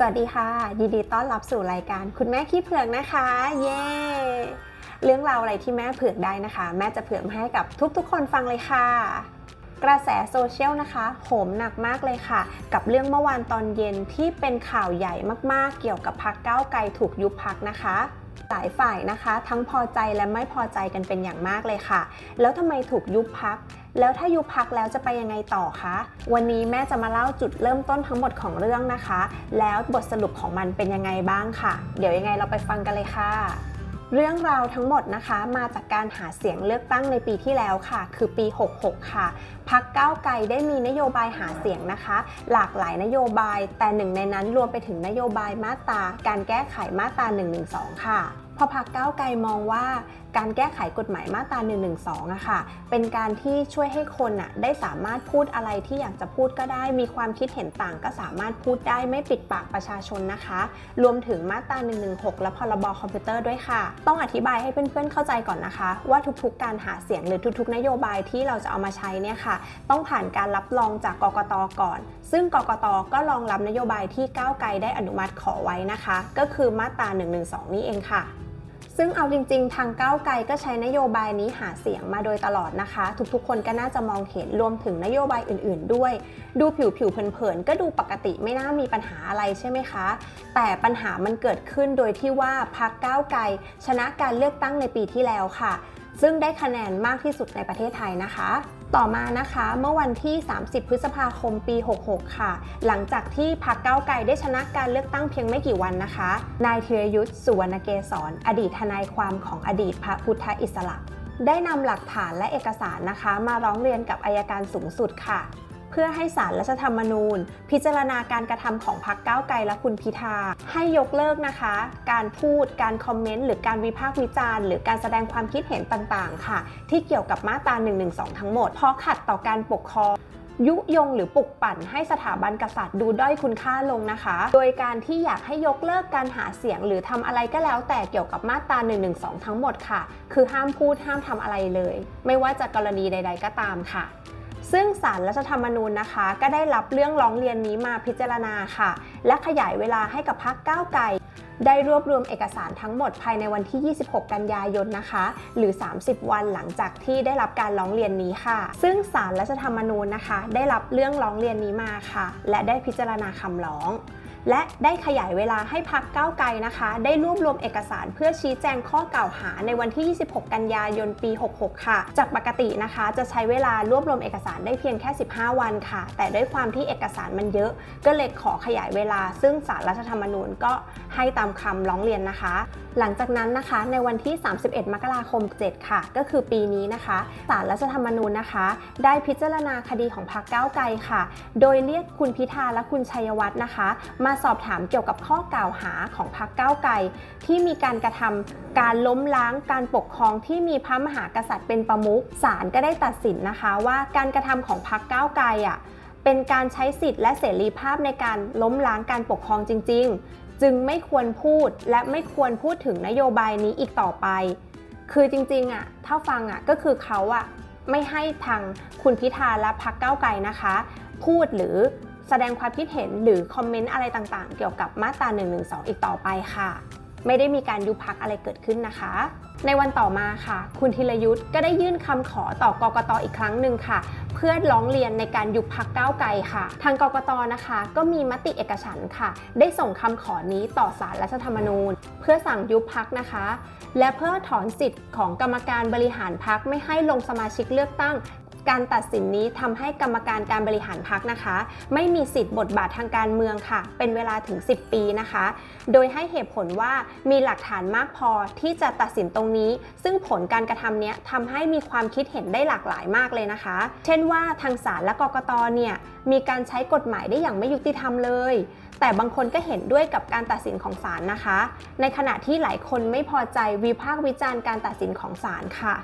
สวัสดีค่ะ ยินดีต้อนรับสู่รายการคุณแม่ขี้เผือกนะคะ เย้เรื่องราวอะไรที่แม่เผือกได้นะคะ แม่จะเผือกมาให้กับทุกๆ คนฟังเลยค่ะ กระแสโซเชียลนะคะโหมหนักมากเลยค่ะ กับเรื่องเมื่อวานตอนเย็นที่เป็นข่าวใหญ่มากๆ เกี่ยวกับพักก้าวไกลถูกยุบพักนะคะหลายฝ่ายนะคะ ทั้งพอใจและไม่พอใจกันเป็นอย่างมากเลยค่ะ แล้วทำไมถูกยุบพัก แล้วถ้ายุบพักแล้วจะไปยังไงต่อคะ วันนี้แม่จะมาเล่าจุดเริ่มต้นทั้งหมดของเรื่องนะคะ แล้วบทสรุปของมันเป็นยังไงบ้างค่ะ เดี๋ยวยังไงเราไปฟังกันเลยค่ะเรื่องราวทั้งหมดนะคะมาจากการหาเสียงเลือกตั้งในปีที่แล้วค่ะ คือปี 66 ค่ะพักก้าวไกลได้มีนโยบายหาเสียงนะคะ หลากหลายนโยบายแต่หนึ่งในนั้นรวมไปถึงนโยบายมาตรา การแก้ไขมาตรา 112 ค่ะพอพักก้าวไกลมองว่าการแก้ไขกฎหมายมาตรา112อะค่ะ เป็นการที่ช่วยให้คนอะได้สามารถพูดอะไรที่อยากจะพูดก็ได้ มีความคิดเห็นต่างก็สามารถพูดได้ไม่ปิดปากประชาชนนะคะ รวมถึงมาตรา116และพรบคอมพิวเตอร์ด้วยค่ะ ต้องอธิบายให้เพื่อนๆเข้าใจก่อนนะคะ ว่าทุกๆ การหาเสียงหรือทุกๆ นโยบายที่เราจะเอามาใช้เนี่ยค่ะ ต้องผ่านการรับรองจากกกตก่อน ซึ่งกกตก็รองรับนโยบายที่ก้าวไกลได้อนุมัติขอไว้นะคะ ก็คือมาตรา112นี่เองค่ะ ซึ่งเอาจริง ๆ ทางก้าวไกลก็ใช้นโยบายนี้หาเสียงมาโดยตลอดนะคะ ทุกๆ คนก็น่าจะมองเห็นรวมถึงนโยบายอื่น ๆ ด้วย ดูผิวๆเผินๆก็ดูปกติไม่น่ามีปัญหาอะไรใช่ไหมคะ แต่ปัญหามันเกิดขึ้นโดยที่ว่าพรรคก้าวไกลชนะการเลือกตั้งในปีที่แล้วค่ะ ซึ่งได้คะแนนมากที่สุดในประเทศไทยนะคะ ต่อมานะคะเมื่อวันที่ 30 พฤษภาคมปี 66 ค่ะ หลังจากที่พรรคก้าวไกลได้ชนะการเลือกตั้งเพียงไม่กี่วันนะคะ นายธีรยุทธ์สุวรรณเกษรอดีตทนายความของอดีตพระพุทธอิสระ ได้นำหลักฐานและเอกสารนะคะ มาร้องเรียนกับอายการสูงสุดค่ะ เพื่อให้ศาลรัฐธรรมนูญ พิจารณาการกระทำของพรรคก้าวไกลและคุณพิธา ให้ยกเลิกนะคะ การพูดการคอมเมนต์หรือการวิพากษ์วิจารณ์ หรือการแสดงความคิดเห็นต่างๆ ค่ะ ที่เกี่ยวกับมาตรา 112 ทั้งหมด เพราะขัดต่อการปกครองยุยงหรือปลุกปั่นให้สถาบันกษัตริย์ดูด้อยคุณค่าลงนะคะ โดยการที่อยากให้ยกเลิกการหาเสียง หรือทำอะไรก็แล้วแต่เกี่ยวกับมาตรา112ทั้งหมดค่ะ คือห้ามพูดห้ามทำอะไรเลย ไม่ว่าจะกรณีใด ๆ ก็ตามค่ะ ซึ่งสารรัฐธรรมนูญนะคะ ก็ได้รับเรื่องร้องเรียนนี้มาพิจารณาค่ะ และขยายเวลาให้กับพรรคก้าวไกลได้รวบรวมเอกสารทั้งหมดภายในวันที่ 26 กันยายนนะคะ หรือ 30 วันหลังจากที่ได้รับการร้องเรียนนี้ค่ะ ซึ่งสารรัฐธรรมนูญนะคะ ได้รับเรื่องร้องเรียนนี้มาค่ะ และได้พิจารณาคำร้อง และได้ขยายเวลาให้พักก้าวไกลนะคะ ได้รวบรวมเอกสารเพื่อชี้แจงข้อกล่าวหาในวันที่ 26 กันยายน ปี 66 ค่ะ จากปกตินะคะ จะใช้เวลารวบรวมเอกสารได้เพียงแค่ 15 วันค่ะ แต่ด้วยความที่เอกสารมันเยอะ ก็เลยขอขยายเวลา ซึ่งสารรัฐธรรมนูญก็ให้ตามคำร้องเรียนนะคะ หลังจากนั้นนะคะ ในวันที่ 31 มกราคม 7 ค่ะ ก็คือปีนี้นะคะสารรัฐธรรมนูญนะคะ ได้พิจารณาคดีของพรรคก้าวไกลค่ะ โดยเรียกคุณพิธาและคุณชัยวัฒน์นะคะ มาสอบถามเกี่ยวกับข้อกล่าวหาของพรรคก้าวไกลที่มีการกระทำการล้มล้างการปกครองที่มีพระมหากษัตริย์เป็นประมุขศาลก็ได้ตัดสินนะคะว่าการกระทำของพรรคก้าวไกลอะเป็นการใช้สิทธิ์และเสรีภาพในการล้มล้างการปกครองจริง ๆ จึงไม่ควรพูดและไม่ควรพูดถึงนโยบายนี้อีกต่อไป คือจริงๆอะถ้าฟังอะก็คือเขาอะไม่ให้ทางคุณพิธาและพรรคก้าวไกลนะคะ พูดหรือ แสดงความคิดเห็นหรือคอมเมนต์อะไรต่างๆ เกี่ยวกับมาตรา112อีกต่อไปค่ะ ไม่ได้มีการยุบพักอะไรเกิดขึ้นนะคะ ในวันต่อมาค่ะ คุณธีรยุทธ์ก็ได้ยื่นคำขอต่อกกตอีกครั้งหนึ่งค่ะเพื่อร้องเรียนในการยุบพักก้าวไกลค่ะ ทางกกตนะคะ ก็มีมติเอกฉันค่ะ ได้ส่งคำขอนี้ต่อสารรัฐธรรมนูญ เพื่อสั่งยุบพักนะคะ และเพื่อถอนสิทธิ์ของกรรมการบริหารพักไม่ให้ลงสมาชิกเลือกตั้ง การตัดสินนี้ทำให้กรรมการการบริหารพักนะคะ ไม่มีสิทธิ์บทบาททางการเมืองค่ะ เป็นเวลาถึง 10 ปีนะคะ โดยให้เหตุผลว่ามีหลักฐานมากพอที่จะตัดสินตรงนี้ ซึ่งผลการกระทำเนี้ยทำให้มีความคิดเห็นได้หลากหลายมากเลยนะคะ เช่นว่าทางศาลและกกตเนี่ยมีการใช้กฎหมายได้อย่างไม่ยุติธรรมเลย แต่บางคนก็เห็นด้วยกับการตัดสินของศาลนะคะ ในขณะที่หลายคนไม่พอใจวิพากษ์วิจารณ์การตัดสินของศาลค่ะ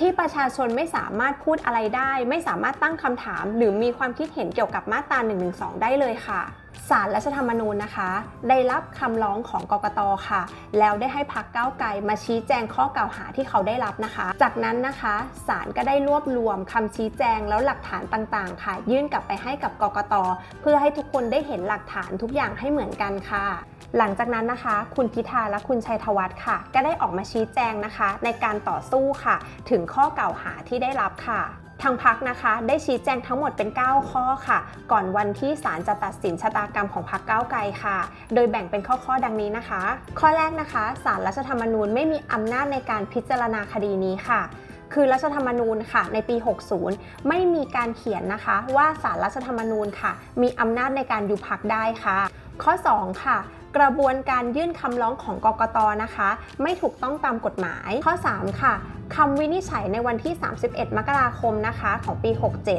ที่ประชาชนไม่สามารถพูดอะไรได้ ไม่สามารถตั้งคำถาม หรือมีความคิดเห็นเกี่ยวกับมาตรา1นึได้เลยค่ะ ศาลรัฐธรรมนูญนะคะ ได้รับคำร้องของกกตค่ะ แล้วได้ให้พักก้าวไกลมาชี้แจงข้อกล่าวหาที่เขาได้รับนะคะ จากนั้นนะคะศาลก็ได้รวบรวมคำชี้แจงแล้วหลักฐานต่างๆ ค่ะ ยื่นกลับไปให้กับกกตเพื่อให้ทุกคนได้เห็นหลักฐานทุกอย่างให้เหมือนกันค่ะ หลังจากนั้นนะคะ คุณพิธาและคุณชัยธวัฒน์ค่ะ ก็ได้ออกมาชี้แจงนะคะ ในการต่อสู้ค่ะ ถึงข้อกล่าวหาที่ได้รับค่ะ ทางพักนะคะ ได้ชี้แจงทั้งหมดเป็น 9 ข้อค่ะ ก่อนวันที่ศาลจะตัดสินชะตากรรมของพักก้าวไกลค่ะ โดยแบ่งเป็นข้อๆดังนี้นะคะ ข้อแรกนะคะศาลรัฐธรรมนูญไม่มีอำนาจในการพิจารณาคดีนี้ค่ะคือรัฐธรรมนูญค่ะในปี 60 ไม่มีการเขียนนะคะ ว่าศาลรัฐธรรมนูญค่ะ มีอำนาจในการยุบพักได้ค่ะ ข้อ 2 ค่ะ กระบวนการยื่นคำร้องของกกตนะคะ ไม่ถูกต้องตามกฎหมาย ข้อ 3 ค่ะคำวินิจฉัยในวันที่ 31 มกราคมนะคะของปี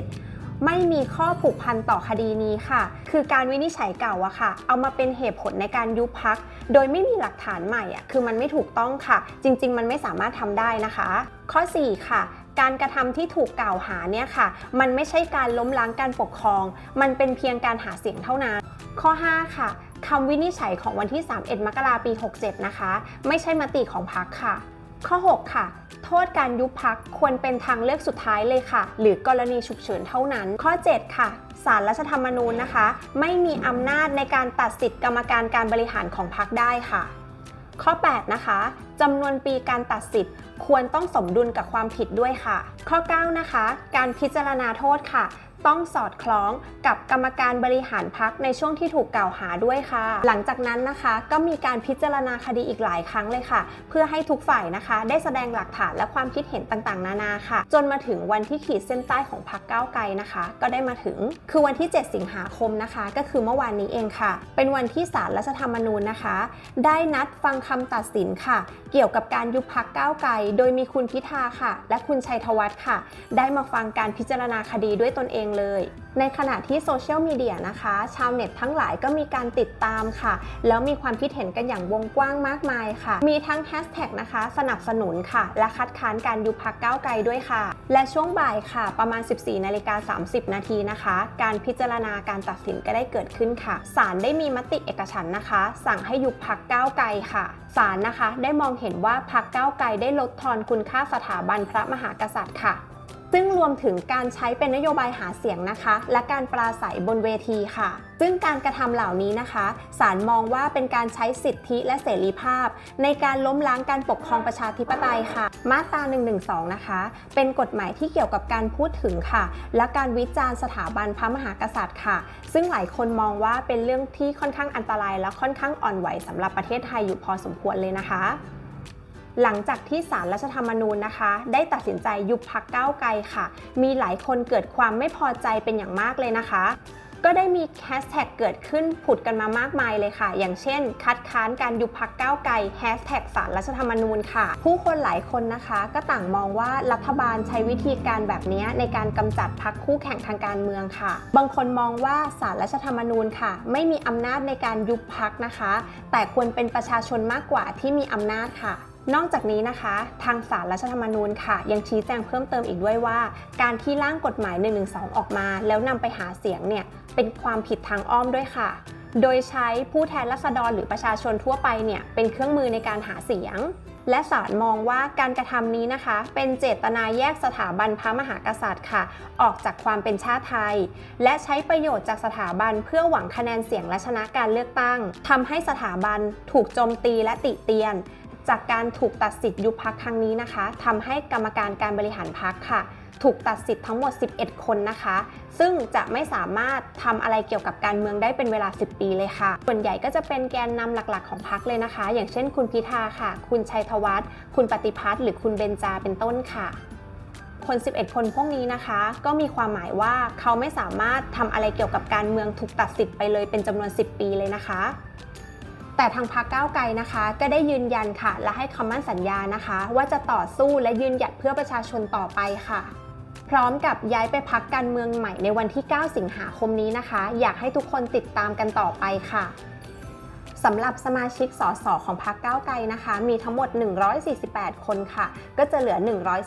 67ไม่มีข้อผูกพันต่อคดีนี้ค่ะ คือการวินิจฉัยเก่าอะค่ะ เอามาเป็นเหตุผลในการยุบพัก โดยไม่มีหลักฐานใหม่อะคือมันไม่ถูกต้องค่ะ จริง ๆ มันไม่สามารถทำได้นะคะ ข้อ 4 ค่ะ การกระทำที่ถูกกล่าวหาเนี่ยค่ะ มันไม่ใช่การล้มล้างการปกครอง มันเป็นเพียงการหาเสียงเท่านั้น ข้อ 5 ค่ะคำวินิจฉัยของวันที่ 31 มกราปี 67 นะคะ ไม่ใช่มติของพักค่ะ ข้อ 6 ค่ะ โทษการยุบพักควรเป็นทางเลือกสุดท้ายเลยค่ะ หรือกรณีฉุกเฉินเท่านั้น ข้อ 7 ค่ะศาลรัฐธรรมนูญนะคะ ไม่มีอำนาจในการตัดสิทธิกรรมการการบริหารของพักได้ค่ะ ข้อ 8 นะคะจำนวนปีการตัดสิทธิ์ควรต้องสมดุลกับความผิดด้วยค่ะ ข้อ 9 นะคะ การพิจารณาโทษค่ะ ต้องสอดคล้องกับกรรมการบริหารพักในช่วงที่ถูกกล่าวหาด้วยค่ะ หลังจากนั้นนะคะก็มีการพิจารณาคดีอีกหลายครั้งเลยค่ะ เพื่อให้ทุกฝ่ายนะคะ ได้แสดงหลักฐานและความคิดเห็นต่างๆ นานาค่ะ จนมาถึงวันที่ขีดเส้นใต้ของพักก้าวไกลนะคะ ก็ได้มาถึงคือวันที่ 7 สิงหาคมนะคะ ก็คือเมื่อวานนี้เองค่ะ เป็นวันที่ศาลรัฐธรรมนูญนะคะ ได้นัดฟังคำตัดสินค่ะ เกี่ยวกับการยุบพักก้าวไกล โดยมีคุณพิธาค่ะ และคุณชัยธวัฒน์ค่ะ ได้มาฟังการพิจารณาคดีด้วยตนเองเลย ในขณะที่โซเชียลมีเดียนะคะ ชาวเน็ตทั้งหลายก็มีการติดตามค่ะ แล้วมีความคิดเห็นกันอย่างวงกว้างมากมายค่ะ มีทั้งแฮชแท็กนะคะ สนับสนุนค่ะ และคัดค้านการยุบพักก้าวไกลด้วยค่ะ และช่วงบ่ายค่ะ ประมาณ 14นาฬิกา30 นาทีนะคะ การพิจารณาการตัดสินก็ได้เกิดขึ้นค่ะศาลได้มีมติเอกฉันนะคะ สั่งให้ยุบพักก้าวไกลค่ะศาลนะคะ ได้มองเห็นว่าพักก้าวไกลได้ลดทอนคุณค่าสถาบันพระมหากษัตริย์ค่ะ ซึ่งรวมถึงการใช้เป็นนโยบายหาเสียงนะคะ และการปราศัยบนเวทีค่ะ ซึ่งการกระทำเหล่านี้นะคะศาลมองว่าเป็นการใช้สิทธิและเสรีภาพ ในการล้มล้างการปกครองประชาธิปไตยค่ะ มาตรา 112 นะคะ เป็นกฎหมายที่เกี่ยวกับการพูดถึงค่ะ และการวิจารณ์สถาบันพระมหากษัตริย์ค่ะ ซึ่งหลายคนมองว่าเป็นเรื่องที่ค่อนข้างอันตราย และค่อนข้างอ่อนไหวสำหรับประเทศไทยอยู่พอสมควรเลยนะคะ หลังจากที่ศาลรัฐธรรมนูญนะคะ ได้ตัดสินใจยุบพักก้าวไกลค่ะ มีหลายคนเกิดความไม่พอใจเป็นอย่างมากเลยนะคะ ก็ได้มีแฮชแท็กเกิดขึ้นผุดกันมามากมายเลยค่ะ อย่างเช่น คัดค้านการยุบพักก้าวไกลแฮชแท็กศาลรัฐธรรมนูญค่ะ ผู้คนหลายคนนะคะ ก็ต่างมองว่ารัฐบาลใช้วิธีการแบบนี้ในการกำจัดพักคู่แข่งทางการเมืองค่ะ บางคนมองว่าศาลรัฐธรรมนูญค่ะ ไม่มีอำนาจในการยุบพักนะคะ แต่ควรเป็นประชาชนมากกว่าที่มีอำนาจค่ะ นอกจากนี้นะคะ ทางสารรัฐธรรมนูญค่ะ ยังชี้แจงเพิ่มเติมอีกด้วยว่า การที่ร่างกฎหมาย112ออกมา แล้วนำไปหาเสียงเนี่ยเป็นความผิดทางอ้อมด้วยค่ะ โดยใช้ผู้แทนราษฎรหรือประชาชนทั่วไปเนี่ยเป็นเครื่องมือในการหาเสียง และศาลมองว่าการกระทำนี้นะคะ เป็นเจตนาแยกสถาบันพระมหากษัตริย์ค่ะ ออกจากความเป็นชาติไทย และใช้ประโยชน์จากสถาบันเพื่อหวังคะแนนเสียงและชนะการเลือกตั้งทำให้สถาบันถูกโจมตีและติเตียน จากการถูกตัดสิทธิ์ยุบพักครั้งนี้นะคะทำให้กรรมการการบริหารพักค่ะ ถูกตัดสิทธิ์ทั้งหมด 11 คนนะคะ ซึ่งจะไม่สามารถทำอะไรเกี่ยวกับการเมืองได้เป็นเวลา 10 ปีเลยค่ะ ส่วนใหญ่ก็จะเป็นแกนนำหลักๆของพักเลยนะคะ อย่างเช่น คุณพิธาค่ะ คุณชัยธวัฒน์คุณปฏิพัฒน์หรือคุณเบนจาเป็นต้นค่ะคน 11 คนพวกนี้นะคะ ก็มีความหมายว่าเขาไม่สามารถทำอะไรเกี่ยวกับการเมืองถูกตัดสิทธิ์ไปเลยเป็นจำนวน 10 ปีเลยนะคะ แต่ทางพรรคก้าวไกลนะคะ ก็ได้ยืนยันค่ะ และให้คำมั่นสัญญานะคะ ว่าจะต่อสู้และยืนหยัดเพื่อประชาชนต่อไปค่ะ พร้อมกับย้ายไปพักการเมืองใหม่ในวันที่ 9 สิงหาคมนี้นะคะ อยากให้ทุกคนติดตามกันต่อไปค่ะสำหรับสมาชิกสสของพรรคก้าวไกลนะคะ มีทั้งหมด 148 คนค่ะ ก็จะเหลือ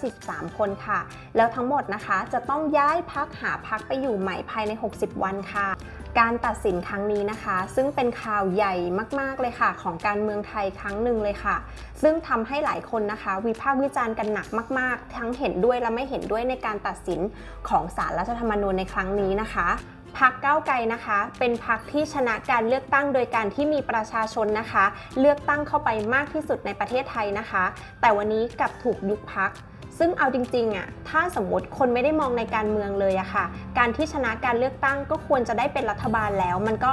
143 คนค่ะ แล้วทั้งหมดนะคะจะต้องย้ายพักหาพักไปอยู่ใหม่ภายใน 60 วันค่ะ การตัดสินครั้งนี้นะคะ ซึ่งเป็นข่าวใหญ่มากๆเลยค่ะ ของการเมืองไทยครั้งหนึ่งเลยค่ะ ซึ่งทำให้หลายคนนะคะ วิพากษ์วิจารณ์กันหนักมาก ๆ ทั้งเห็นด้วยและไม่เห็นด้วยในการตัดสินของศาลรัฐธรรมนูญในครั้งนี้นะคะ พักก้าไกลนะคะ เป็นพักที่ชนะการเลือกตั้งโดยการที่มีประชาชนนะคะ เลือกตั้งเข้าไปมากที่สุดในประเทศไทยนะคะ แต่วันนี้กลับถูกยุบพักซึ่งเอาจริงๆอะ ถ้าสมมติคนไม่ได้มองในการเมืองเลยอะค่ะ การที่ชนะการเลือกตั้งก็ควรจะได้เป็นรัฐบาลแล้ว มันก็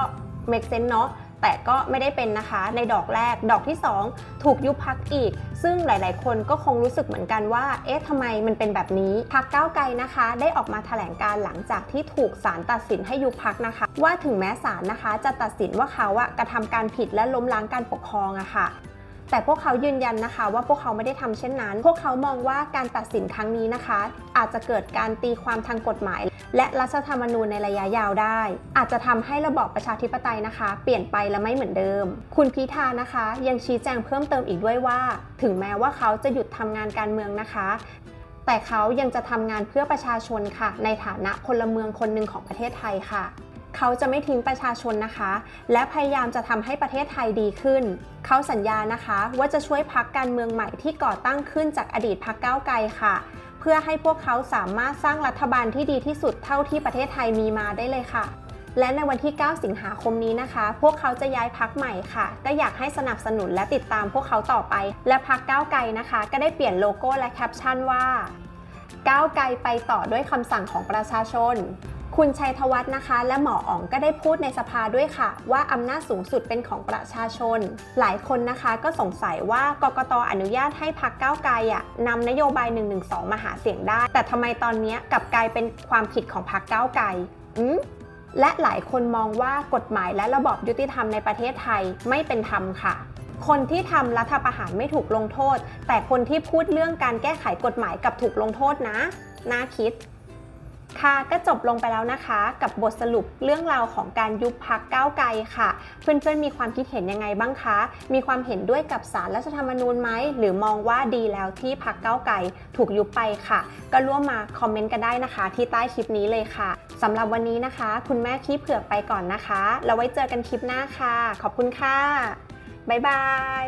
เมกเซนเนาะ แต่ก็ไม่ได้เป็นนะคะ ในดอกแรก ดอกที่ 2 ถูกยุบพักอีก ซึ่งหลาย ๆ คนก็คงรู้สึกเหมือนกันว่า เอ๊ะทำไมมันเป็นแบบนี้ พักก้าวไกลนะคะ ได้ออกมาแถลงการหลังจากที่ถูกศาลตัดสินให้ยุบพักนะคะ ว่าถึงแม้ศาลนะคะ จะตัดสินว่าเขาอะกระทำการผิดและล้มล้างการปกครองอะค่ะ แต่พวกเขายืนยันนะคะ ว่าพวกเขาไม่ได้ทำเช่นนั้น พวกเขามองว่าการตัดสินครั้งนี้นะคะ อาจจะเกิดการตีความทางกฎหมาย และรัฐธรรมนูญในระยะยาวได้ อาจจะทำให้ระบอบประชาธิปไตยนะคะ เปลี่ยนไปและไม่เหมือนเดิม คุณพิธานะคะ ยังชี้แจงเพิ่มเติมอีกด้วยว่า ถึงแม้ว่าเขาจะหยุดทำงานการเมืองนะคะแต่เขายังจะทำงานเพื่อประชาชนค่ะ ในฐานะพลเมืองคนหนึ่งของประเทศไทยค่ะ เขาจะไม่ทิ้งประชาชนนะคะ และพยายามจะทำให้ประเทศไทยดีขึ้น เขาสัญญานะคะว่าจะช่วยพักการเมืองใหม่ที่ก่อตั้งขึ้นจากอดีตพักก้าวไกลค่ะ เพื่อให้พวกเขาสามารถสร้างรัฐบาลที่ดีที่สุดเท่าที่ประเทศไทยมีมาได้เลยค่ะและในวันที่ 9 สิงหาคมนี้นะคะ พวกเขาจะย้ายพักใหม่ค่ะ ก็อยากให้สนับสนุนและติดตามพวกเขาต่อไป และพักก้าวไกลนะคะ ก็ได้เปลี่ยนโลโก้และแคปชั่นว่า ก้าวไกลไปต่อด้วยคำสั่งของประชาชน คุณชัยธวัฒน์นะคะ และหมออ๋องก็ได้พูดในสภาด้วยค่ะ ว่าอำนาจสูงสุดเป็นของประชาชน หลายคนนะคะก็สงสัยว่ากกตอนุญาตให้พักก้าวไกลอะนำนโยบาย 112 มาหาเสียงได้ แต่ทำไมตอนนี้กลับกลายเป็นความผิดของพักก้าวไกลอืมและหลายคนมองว่ากฎหมายและระบอบยุติธรรมในประเทศไทยไม่เป็นธรรมค่ะ คนที่ทำรัฐประหารไม่ถูกลงโทษ แต่คนที่พูดเรื่องการแก้ไขกฎหมายกับถูกลงโทษนะ น่าคิด ค่ะ ก็จบลงไปแล้วนะคะ กับบทสรุปเรื่องราวของการยุบพักก้าวไกลค่ะ เพื่อนๆมีความคิดเห็นยังไงบ้างคะ มีความเห็นด้วยกับสารรัฐธรรมนูญไหม หรือมองว่าดีแล้วที่พักก้าวไกลถูกยุบไปค่ะ ก็ร่วมมาคอมเมนต์กันได้นะคะ ที่ใต้คลิปนี้เลยค่ะสำหรับวันนี้นะคะ คุณแม่ขี้เผือกไปก่อนนะคะ แล้วไว้เจอกันคลิปหน้าค่ะ ขอบคุณค่ะบ๊ายบาย